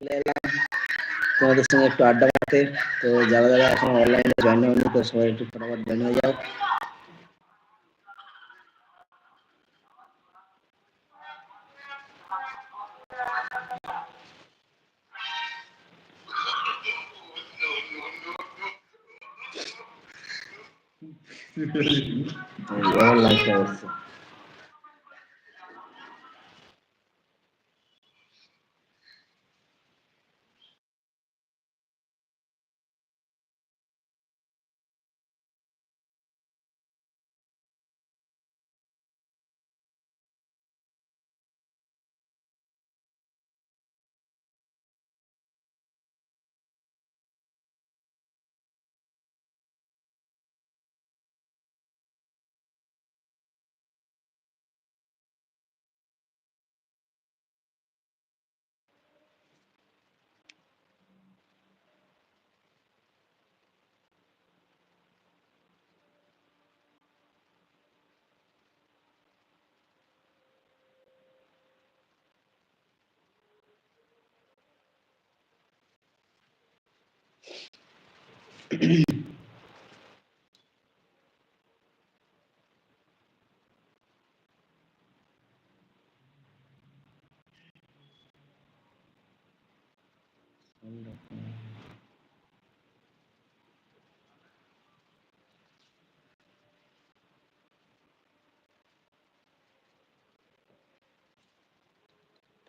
চলে এলাম তোমাদের সঙ্গে একটু আড্ডা মারতে। তো যারা যারা এখন অনলাইনে জয়েন হয়নি, তো সবাই একটু ফটাফট জয়েন হয়ে যাও। আমার লাইফটা হচ্ছে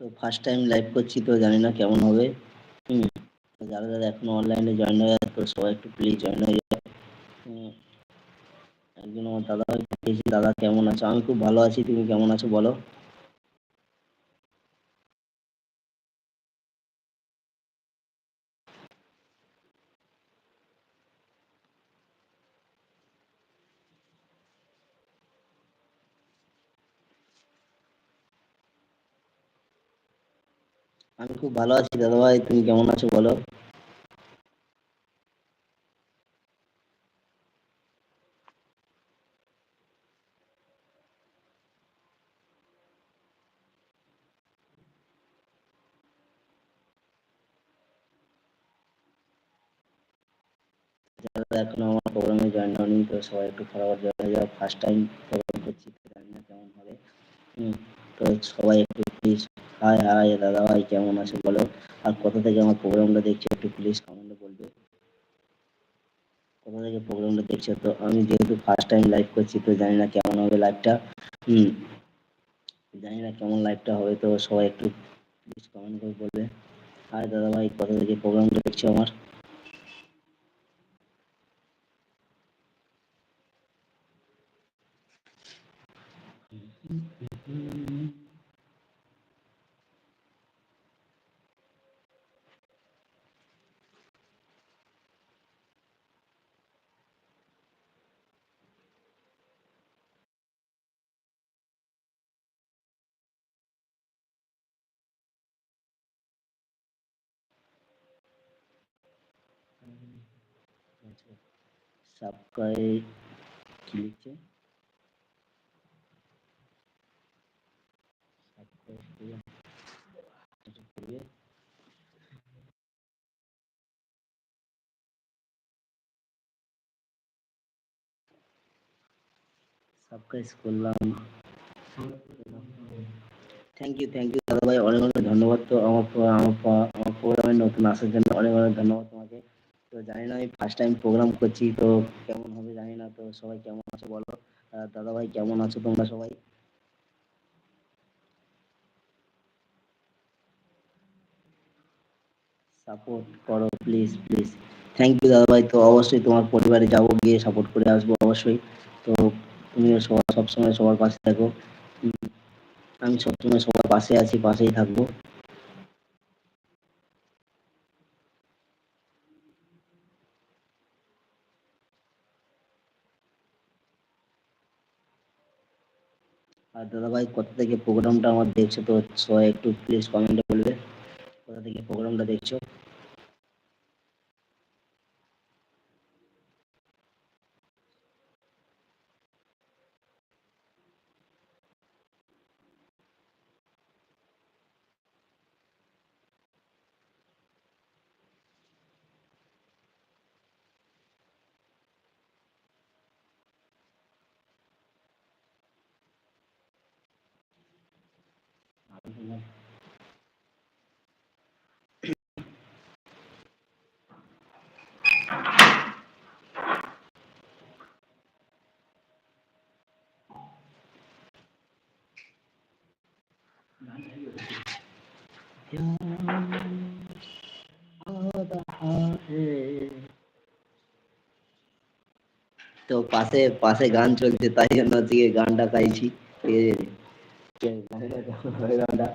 তো ফার্স্ট টাইম লাইভ করছি তো জানি না কেমন হবে। হুম। যারা যারা এখনও অনলাইনে জয়েন হয়ে তো সবাই একটু প্লিজ জয়েন হয়ে হুম, একজন আমার দাদা দাদা কেমন আছো? আমি খুব ভালো আছি। তুমি কেমন আছো বলো? আমি খুব ভালো আছি দাদা ভাই। তুমি কেমন আছো বলো? এখনও আমার প্রোগ্রামে জয়েন হয়নি, তো সবাই একটু ফটাফট জয়েন হয়ে ফার্স্ট টাইম প্রোগ্রাম করছি জানি কেমন হবে। তো সবাই একটু প্লিজ হাই হাই দাদা ভাই, কেমন আছো বলো? আর কোথা থেকে আমার প্রোগ্রামটা দেখছ একটু প্লিজ কমেন্টে বলবে। কোথা থেকে প্রোগ্রামটা দেখছ? তো আমি যেহেতু ফার্স্ট টাইম লাইভ করছি, তো জানি না কেমন হবে লাইভটা হুম, জানি না কেমন লাইভটা হবে, তো সবাই একটু প্লিজ কমেন্ট করে বলবে। হাই দাদা ভাই, কোথা থেকে প্রোগ্রামটা দেখছ আমার? সাবস্ক্রাইব কি লিখছে সাবস্ক্রাইব করবে এটা করবে থ্যাংক ইউ থ্যাংক ইউ দাদা ভাই, অনেক অনেক ধন্যবাদ তো আমার আমার প্রোগ্রামে নতুন আসার জন্য অনেক অনেক ধন্যবাদ তোমাকে। তো জানি না, আমি ফার্স্ট টাইম প্রোগ্রাম করছি, তো কেমন হবে জানি না, তো সবাই কেমন আছো বলো? দাদা ভাই, কেমন আছো তোমরা সবাই? সাপোর্ট করো প্লিজ প্লিজ থ্যাংক ইউ দাদা ভাই তো অবশ্যই তোমার পরিবারে যাব, গিয়ে সাপোর্ট করে আসব অবশ্যই। তো তুমিও সবার সবসময় সবার পাশে থাকো। আমি সবসময় সবার পাশে আছি, পাশেই থাকব। আর দাদা ভাই কোথা থেকে প্রোগ্রামটা আমার দেখছ তো? সবাই একটু প্লিজ কমেন্টে কোথা থেকে প্রোগ্রামটা দেখছ Thank mm -hmm. you. তো পাশে পাশে গান চলছে তাই জন্য আজকে গানটা গাইছি। গানটা।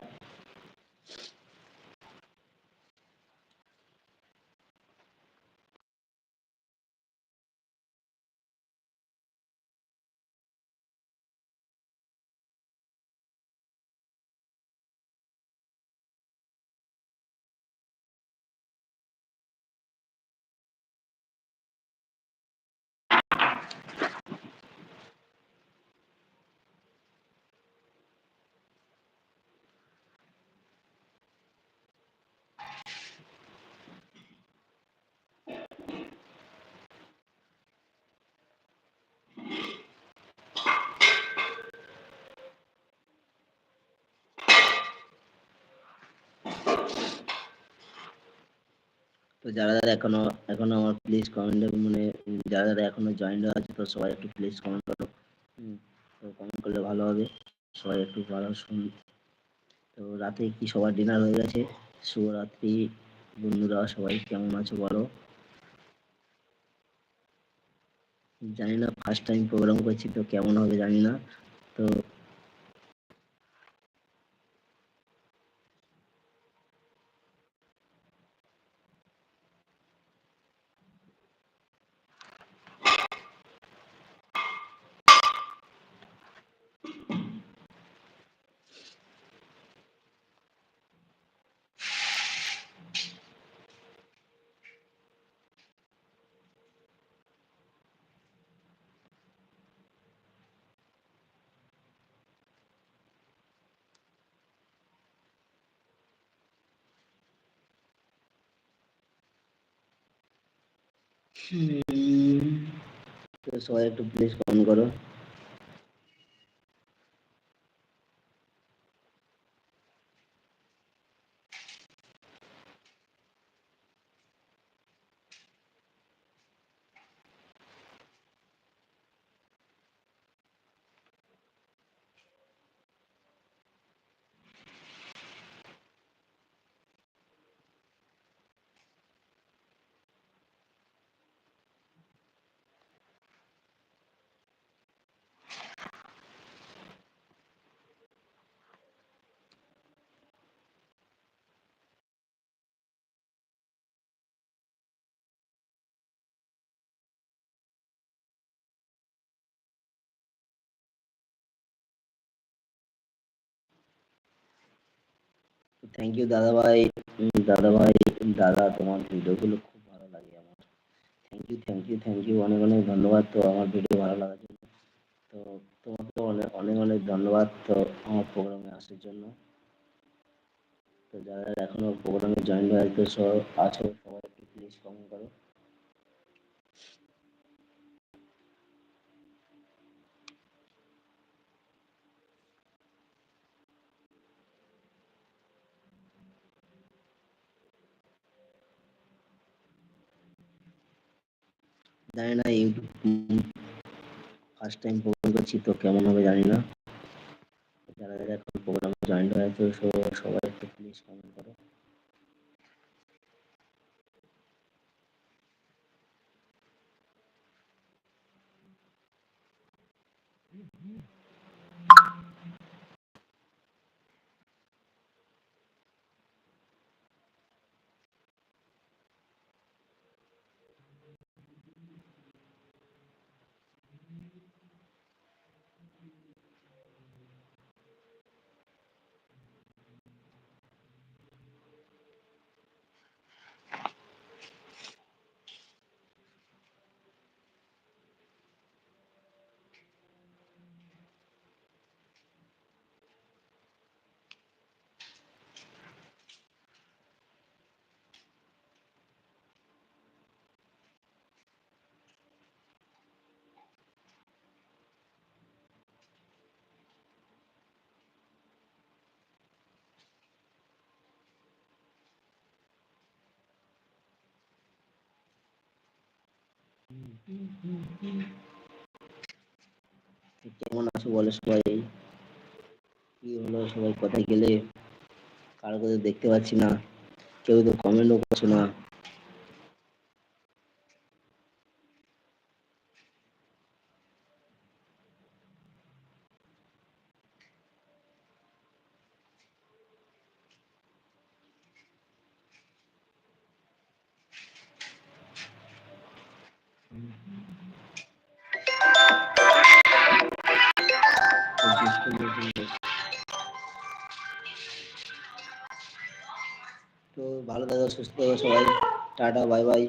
তো যারা যারা এখনও এখনও আমার প্লিজ কমেন্টে মানে যারা যারা এখনও জয়েন আছে তো সবাই একটু প্লিজ কমেন্ট করো। তো কমেন্ট করলে ভালো হবে। সবাই একটু ভালো শুন। তো রাতে কি সবার ডিনার হয়ে গেছে? শুভরাত্রি বন্ধুরা সবাই কেমন আছো বলো? জানি না ফার্স্ট টাইম প্রোগ্রাম করছি তো কেমন হবে জানি না তো তো সবাই একটু প্লিজ কম করো। থ্যাংক ইউ দাদা ভাই দাদা ভাই দাদা, তোমার ভিডিওগুলো খুব ভালো লাগে আমার। Thank you thank you thank you অনেক অনেক ধন্যবাদ। তো আমার ভিডিও ভালো লাগার জন্য। তো তোমাকে অনেক অনেক অনেক ধন্যবাদ তো আমার প্রোগ্রামে আসার জন্য। তো যারা এখনও প্রোগ্রামে জয়েন হয়ে আছো সবাই একটু প্লিজ কমেন্ট করো। জানি না ইউটিউব ফার্স্ট টাইম প্রোগ্রাম করছি তো কেমন হবে জানি না। যারা যারা এখন প্রোগ্রামে জয়েন হয়ে আছে সবাই একটু প্লিজ কমেন্ট করো। কেমন আছো বলে সবাই? কি হলো? সবাই কোথায় গেলে? কারও কাছে দেখতে পাচ্ছি না। কেউ তো কমেন্টও করছ না। তো ভালো থাকো সুস্থ থাকো সবাই। Tata bye bye.